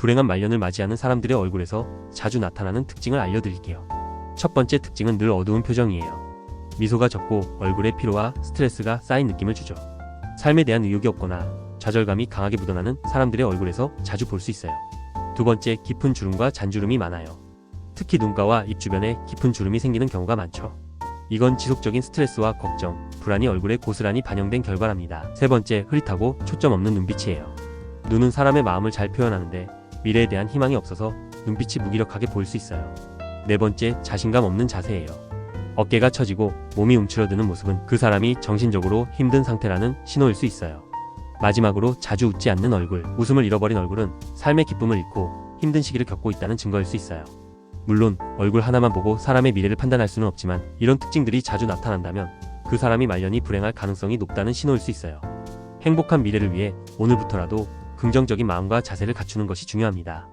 불행한 말년을 맞이하는 사람들의 얼굴에서 자주 나타나는 특징을 알려드릴게요. 첫 번째 특징은 늘 어두운 표정이에요. 미소가 적고 얼굴에 피로와 스트레스가 쌓인 느낌을 주죠. 삶에 대한 의욕이 없거나 좌절감이 강하게 묻어나는 사람들의 얼굴에서 자주 볼 수 있어요. 두 번째, 깊은 주름과 잔주름이 많아요. 특히 눈가와 입 주변에 깊은 주름이 생기는 경우가 많죠. 이건 지속적인 스트레스와 걱정, 불안이 얼굴에 고스란히 반영된 결과랍니다. 세 번째, 흐릿하고 초점 없는 눈빛이에요. 눈은 사람의 마음을 잘 표현하는데 미래에 대한 희망이 없어서 눈빛이 무기력하게 보일 수 있어요. 네 번째, 자신감 없는 자세예요. 어깨가 처지고 몸이 움츠러드는 모습은 그 사람이 정신적으로 힘든 상태라는 신호일 수 있어요. 마지막으로 자주 웃지 않는 얼굴, 웃음을 잃어버린 얼굴은 삶의 기쁨을 잃고 힘든 시기를 겪고 있다는 증거일 수 있어요. 물론 얼굴 하나만 보고 사람의 미래를 판단할 수는 없지만 이런 특징들이 자주 나타난다면 그 사람이 말년이 불행할 가능성이 높다는 신호일 수 있어요. 행복한 미래를 위해 오늘부터라도 긍정적인 마음과 자세를 갖추는 것이 중요합니다.